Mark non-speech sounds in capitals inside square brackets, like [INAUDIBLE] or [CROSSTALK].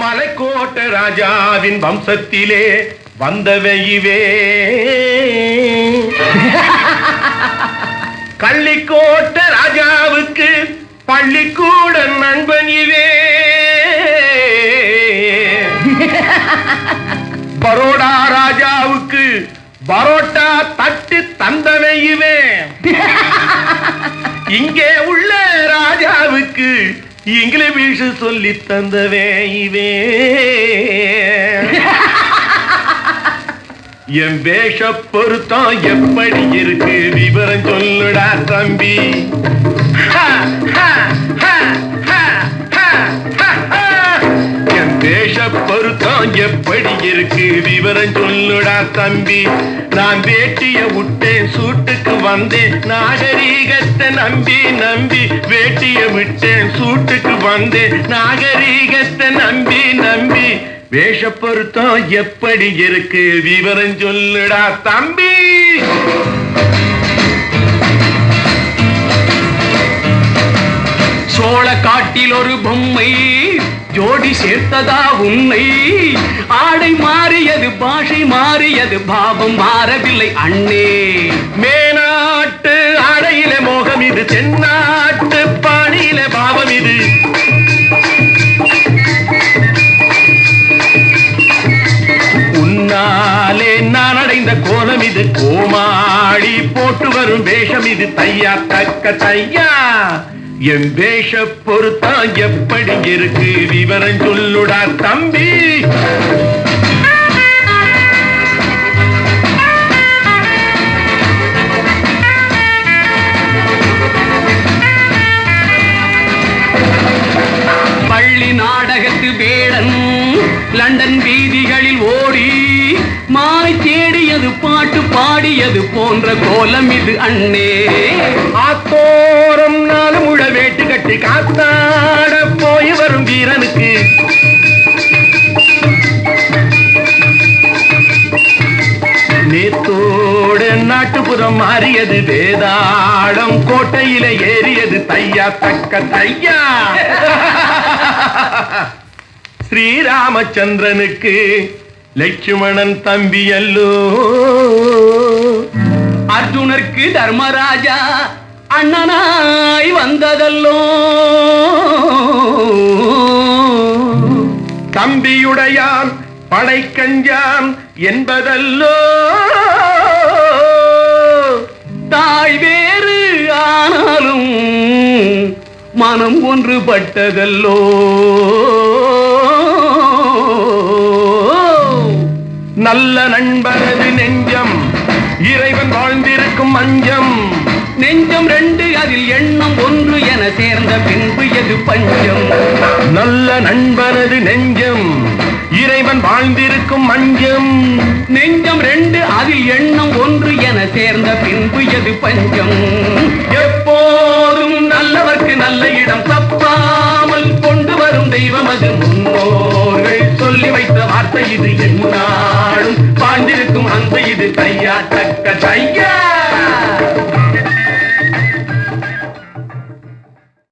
மலைக்கோட்டை ராஜாவின் வம்சத்திலே வந்தவையுவே. [LAUGHS] கள்ளிக்கோட்டை ராஜாவுக்கு பள்ளிக்கூட நண்பன் இவே. [LAUGHS] பரோடா ராஜாவுக்கு பரோட்டா தட்டு தந்தவன் இவே. [LAUGHS] இங்கே உள்ள ராஜாவுக்கு இங்கிலீஷ் சொல்லி தந்தவே இவே. என் வேஷ பொருத்தம் எப்படி இருக்கு? விவரம் சொல்லுடா தம்பி. எல்லாம் எப்படி இருக்கு? விவரம் சொல்லுடா தம்பி. நான் வேட்டிய விட்டேன் சூட்டுக்கு வந்தேன். நாகரீகத்தை நம்பி நம்பி வேட்டிய விட்டேன் சூட்டுக்கு வந்தேன். நாகரீகத்தை நம்பி நம்பி வேஷ பொருத்தம் எப்படி இருக்கு? விவரம் சொல்லுடா தம்பி. ஜோடி சேர்த்ததா உன்னை? ஆடை மாறியது பாஷை மாறியது பாவம் மாறவில்லை அண்ணே. மேநாட்டு அடையில மோகம் இது தென்னாட்டு பாணியில பாவம் இது. உன்னாலே நான் அடைந்த கோலம் இது கோமாளி போட்டு வரும் வேஷம் இது தையா தக்க தையா. என் வேஷ பொறுத்தா எப்படி இருக்கு? விவரம் சொல்லுடா தம்பி. பள்ளி நாடகத்து வேடன் லண்டன் வீதிகளில் ஓடி மாலை பாடியது பாட்டு பாடியது போன்ற கோலம் இது அண்ணே. ஆத்தோரம் நாலு முழ வேட்டு கட்டி காத்தாட போய் வரும் வீரனுக்கு. நேத்தோடு நாட்டுப்புறம் மாறியது வேதாளம் கோட்டையில ஏறியது தையா தக்க தையா. ஸ்ரீராமச்சந்திரனுக்கு லட்சுமணன் தம்பி அல்லோ அர்ஜுனருக்கு தர்மராஜா அண்ணனாய் வந்ததல்லோ. தம்பியுடையான் படைக்கஞ்சான் என்பதல்லோ. தாய் வேறு ஆனாலும் மனம் ஒன்றுபட்டதல்லோ. நல்ல நண்பரது நெஞ்சம். இறைவன் வாழ்ந்திருக்கும் மஞ்சம் நெஞ்சம் ரெண்டு அதில் எண்ணம் ஒன்று என சேர்ந்த பின்பு எது பஞ்சம்? நல்ல நண்பரது நெஞ்சம். இறைவன் வாழ்ந்திருக்கும் மஞ்சம் நெஞ்சம் ரெண்டு அதில் எண்ணம் ஒன்று என சேர்ந்த பின்பு எது பஞ்சம்? எப்போதும் நல்லவர்க்கு நல்ல இடம் தப்பாமல் கொண்டு வரும் தெய்வம் அது முன்னோர்கள் சொல்லி வைத்த வார்த்தை இது என்ன வாழ்ந்திருக்கும் அந்த இது தையா தக்க தையா